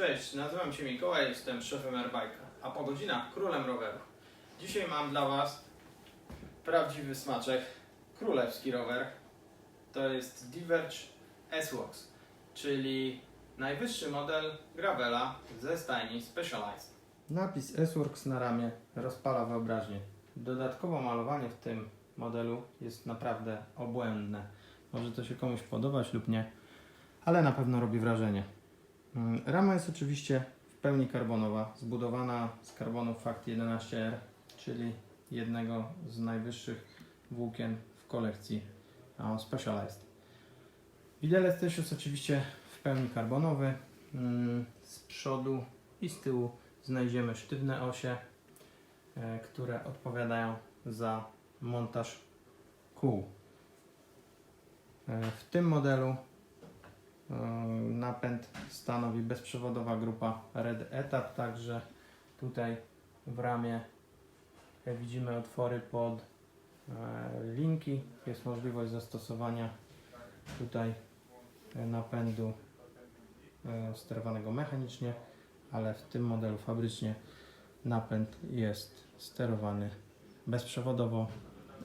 Cześć, nazywam się Mikołaj, jestem szefem Airbike'a, a po godzinach królem rowerów. Dzisiaj mam dla Was prawdziwy smaczek, królewski rower. To jest Diverge S-Works, czyli najwyższy model gravela ze stajni Specialized. Napis S-Works na ramię rozpala wyobraźnię. Dodatkowo malowanie w tym modelu jest naprawdę obłędne. Może to się komuś podobać lub nie, ale na pewno robi wrażenie. Mm, Rama jest oczywiście w pełni karbonowa, zbudowana z karbonu Fact 11R, czyli jednego z najwyższych włókien w kolekcji Specialized. Widelec też jest oczywiście w pełni karbonowy. Mm, Z przodu i z tyłu znajdziemy sztywne osie, e, które odpowiadają za montaż kół. E, W tym modelu napęd stanowi bezprzewodowa grupa Red Etap, także tutaj w ramie widzimy otwory pod e, linki. Jest możliwość zastosowania tutaj napędu e, sterowanego mechanicznie, ale w tym modelu fabrycznie napęd jest sterowany bezprzewodowo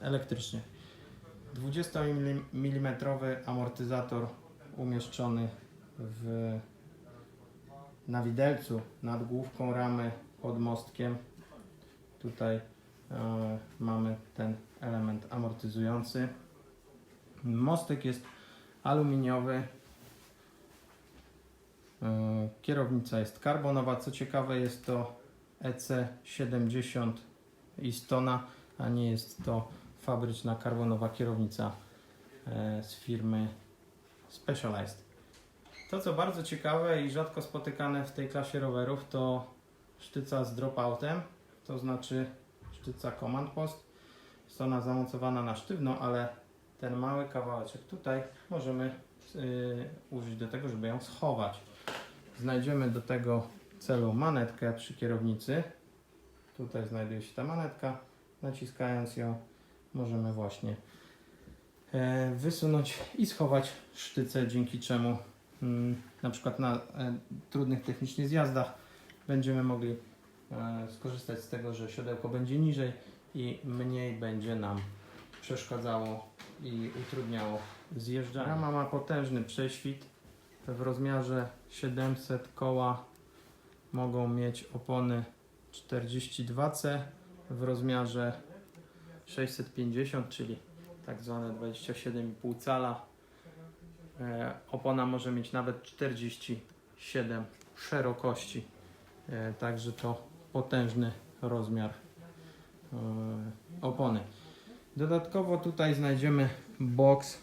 elektrycznie. 20 mm amortyzator umieszczony w, na widelcu nad główką ramy pod mostkiem. Tutaj e, mamy ten element amortyzujący. Mostek jest aluminiowy. E, kierownica jest karbonowa. Co ciekawe, jest to EC70 Istona, a nie jest to fabryczna karbonowa kierownica e, z firmy Specialized. To co bardzo ciekawe i rzadko spotykane w tej klasie rowerów to sztyca z dropoutem, to znaczy sztyca Command Post. Jest ona zamocowana na sztywno, ale ten mały kawałeczek tutaj możemy yy, użyć do tego, żeby ją schować. Znajdziemy do tego celu manetkę przy kierownicy. Tutaj znajduje się ta manetka. Naciskając ją możemy właśnie wysunąć i schować sztycę, dzięki czemu mm, na przykład na e, trudnych technicznie zjazdach będziemy mogli e, skorzystać z tego, że siodełko będzie niżej i mniej będzie nam przeszkadzało i utrudniało zjeżdżanie. Rama ma potężny prześwit w rozmiarze 700 koła mogą mieć opony 42C w rozmiarze 650, czyli tak zwane 27,5 cala. E, opona może mieć nawet 47 szerokości, e, także to potężny rozmiar e, opony. Dodatkowo tutaj znajdziemy box,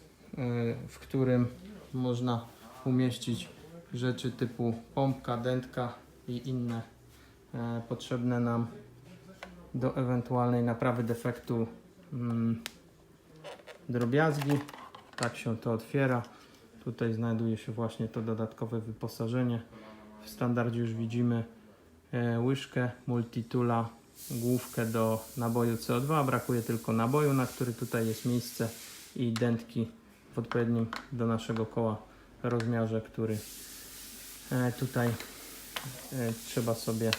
w którym można umieścić rzeczy typu pompka, dętka i inne potrzebne nam do ewentualnej naprawy defektu mm, drobiazgi. Tak się to otwiera. Tutaj znajduje się właśnie to dodatkowe wyposażenie. W standardzie już widzimy e, łyżkę, multitula, główkę do naboju CO2. Brakuje tylko naboju, na który tutaj jest miejsce i dętki w odpowiednim do naszego koła rozmiarze, który e, tutaj e, trzeba sobie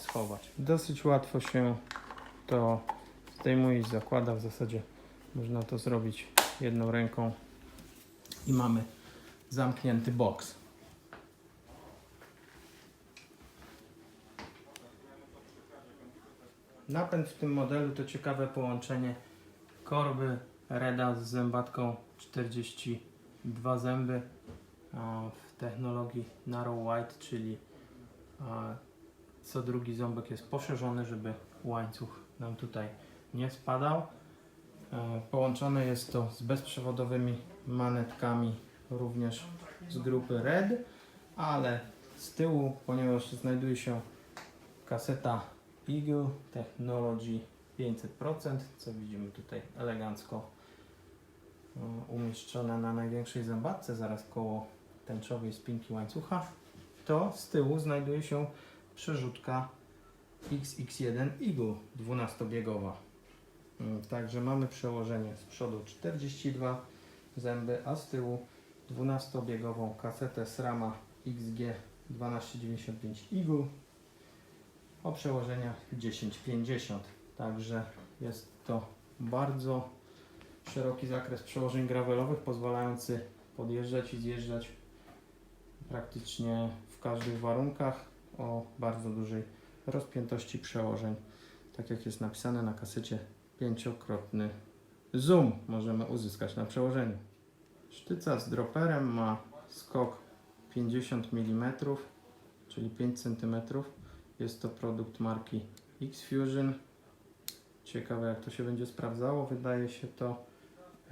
schować. Dosyć łatwo się to zdejmuje i zakłada. W zasadzie można to zrobić jedną ręką i mamy zamknięty boks. Napęd w tym modelu to ciekawe połączenie korby Reda z zębatką 42 zęby w technologii Narrow White, czyli co drugi ząbek jest poszerzony, żeby łańcuch nam tutaj nie spadał. E, Połączone jest to z bezprzewodowymi manetkami również z grupy Red, ale z tyłu, ponieważ znajduje się kaseta Eagle Technology 500%, co widzimy tutaj elegancko e, umieszczone na największej zębatce, zaraz koło tęczowej spinki łańcucha, to z tyłu znajduje się przerzutka XX1 Eagle 12-biegowa. Mm, Także mamy przełożenie z przodu 42 zęby, a z tyłu 12-biegową kasetę SRAMA XG 1295 igł o przełożeniach 1050. Także jest to bardzo szeroki zakres przełożeń gravelowych, pozwalający podjeżdżać i zjeżdżać praktycznie w każdych warunkach o bardzo dużej rozpiętości przełożeń. Tak jak jest napisane na kasecie, pięciokrotny zoom możemy uzyskać na przełożeniu. Sztyca z droperem ma skok 50 mm, czyli 5 cm. Jest to produkt marki X-Fusion. Ciekawe jak to się będzie sprawdzało. Wydaje się to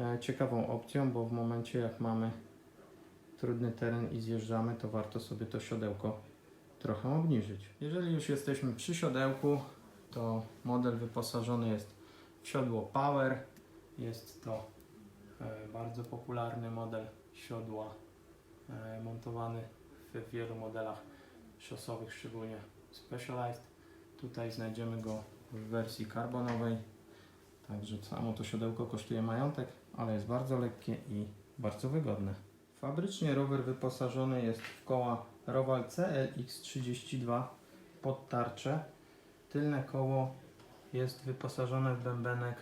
e, ciekawą opcją, bo w momencie jak mamy trudny teren i zjeżdżamy, to warto sobie to siodełko trochę obniżyć. Jeżeli już jesteśmy przy siodełku, to model wyposażony jest siodło Power. Jest to e, bardzo popularny model siodła e, montowany w wielu modelach szosowych, szczególnie Specialized. Tutaj znajdziemy go w wersji karbonowej. Także samo to siodełko kosztuje majątek, ale jest bardzo lekkie i bardzo wygodne. Fabrycznie rower wyposażony jest w koła Roval CLX32 pod tarczę. Tylne koło jest wyposażone w bębenek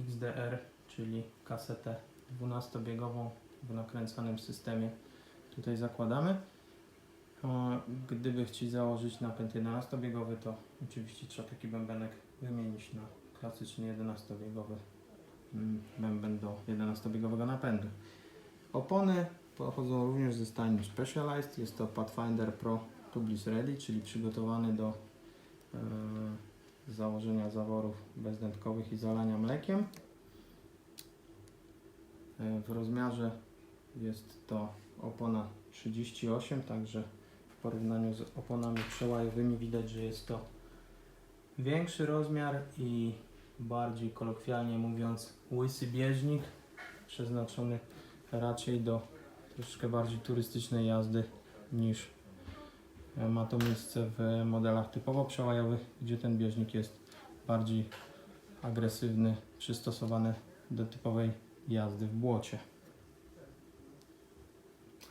XDR, czyli kasetę 12-biegową w nakręcanym systemie. Tutaj zakładamy. Gdyby chcieć założyć napęd 11-biegowy, to oczywiście trzeba taki bębenek wymienić na klasyczny 11-biegowy mm, bęben do 11-biegowego napędu. Opony pochodzą również ze stanu Specialized. Jest to Pathfinder Pro Tubeless Ready, czyli przygotowany do e, założenia zaworów bezdętkowych i zalania mlekiem. E, w rozmiarze jest to opona 38, także w porównaniu z oponami przełajowymi widać, że jest to większy rozmiar i bardziej kolokwialnie mówiąc łysy bieżnik przeznaczony raczej do troszeczkę bardziej turystycznej jazdy niż ma to miejsce w modelach typowo przełajowych, gdzie ten bieżnik jest bardziej agresywny, przystosowany do typowej jazdy w błocie.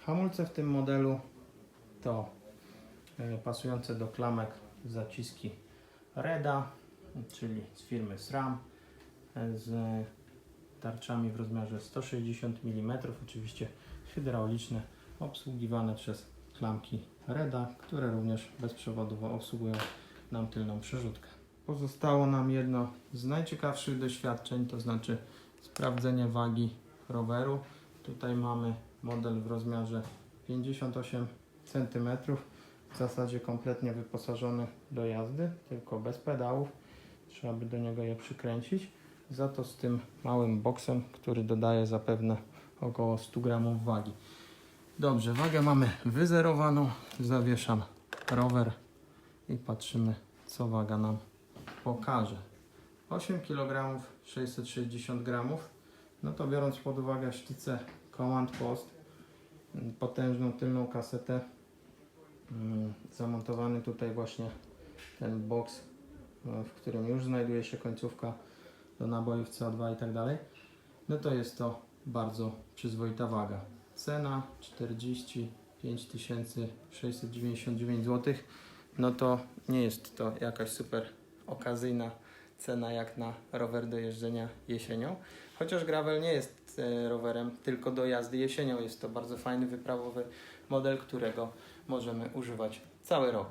Hamulce w tym modelu to e, pasujące do klamek zaciski Reda, czyli z firmy SRAM e, z tarczami w rozmiarze 160 mm, oczywiście hydrauliczne, obsługiwane przez klamki Reda, które również bezprzewodowo obsługują nam tylną przerzutkę. Pozostało nam jedno z najciekawszych doświadczeń, to znaczy sprawdzenie wagi roweru. Tutaj mamy model w rozmiarze 58 cm, w zasadzie kompletnie wyposażony do jazdy, tylko bez pedałów. Trzeba by do niego je przykręcić. Za to z tym małym boksem, który dodaje zapewne około 100 gramów wagi. Dobrze, wagę mamy wyzerowaną. Zawieszam rower i patrzymy, co waga nam pokaże. 8 kg 660 gramów. No to biorąc pod uwagę sztycę Command Post, mm, potężną tylną kasetę, mm, zamontowany tutaj właśnie ten box, e, w którym już znajduje się końcówka do nabojów CO2 i tak dalej, no to jest to bardzo przyzwoita waga. Cena 45 699 zł. No to nie jest to jakaś super okazyjna cena jak na rower do jeżdżenia jesienią. Chociaż gravel nie jest e, rowerem tylko do jazdy jesienią. Jest to bardzo fajny, wyprawowy model, którego możemy używać cały rok.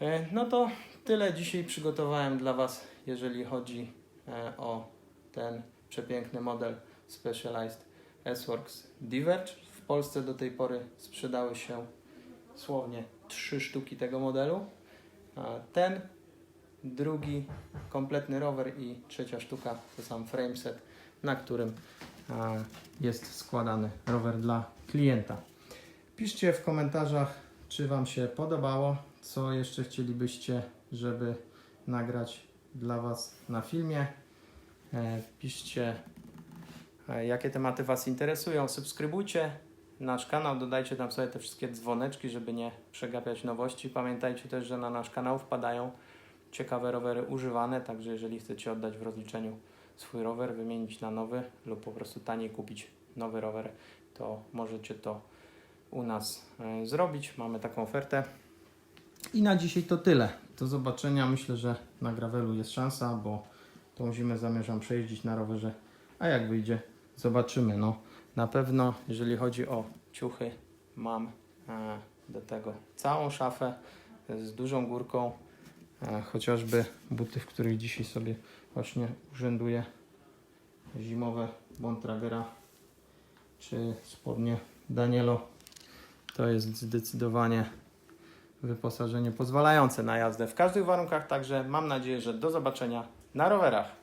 E, No to tyle dzisiaj przygotowałem dla Was, jeżeli chodzi e, o ten przepiękny model Specialized S-Works Diverge. W Polsce do tej pory sprzedały się słownie trzy sztuki tego modelu. Ten, drugi kompletny rower i trzecia sztuka to sam frameset, na którym jest składany rower dla klienta. Piszcie w komentarzach, czy Wam się podobało, co jeszcze chcielibyście, żeby nagrać dla Was na filmie. E, Piszcie, jakie tematy Was interesują. Subskrybujcie nasz kanał, dodajcie tam sobie te wszystkie dzwoneczki, żeby nie przegapiać nowości. Pamiętajcie też, że na nasz kanał wpadają ciekawe rowery używane, także jeżeli chcecie oddać w rozliczeniu swój rower, wymienić na nowy lub po prostu taniej kupić nowy rower, to możecie to u nas e, zrobić. Mamy taką ofertę. I na dzisiaj to tyle. Do zobaczenia. Myślę, że na gravelu jest szansa, bo tą zimę zamierzam przejeździć na rowerze. A jak wyjdzie, zobaczymy. No, na pewno, jeżeli chodzi o ciuchy, mam e, do tego całą szafę z dużą górką. E, chociażby buty, w których dzisiaj sobie właśnie urzęduję. Zimowe Bontragera czy spodnie Danielo. To jest zdecydowanie wyposażenie pozwalające na jazdę w każdych warunkach. Także mam nadzieję, że do zobaczenia na rowerach.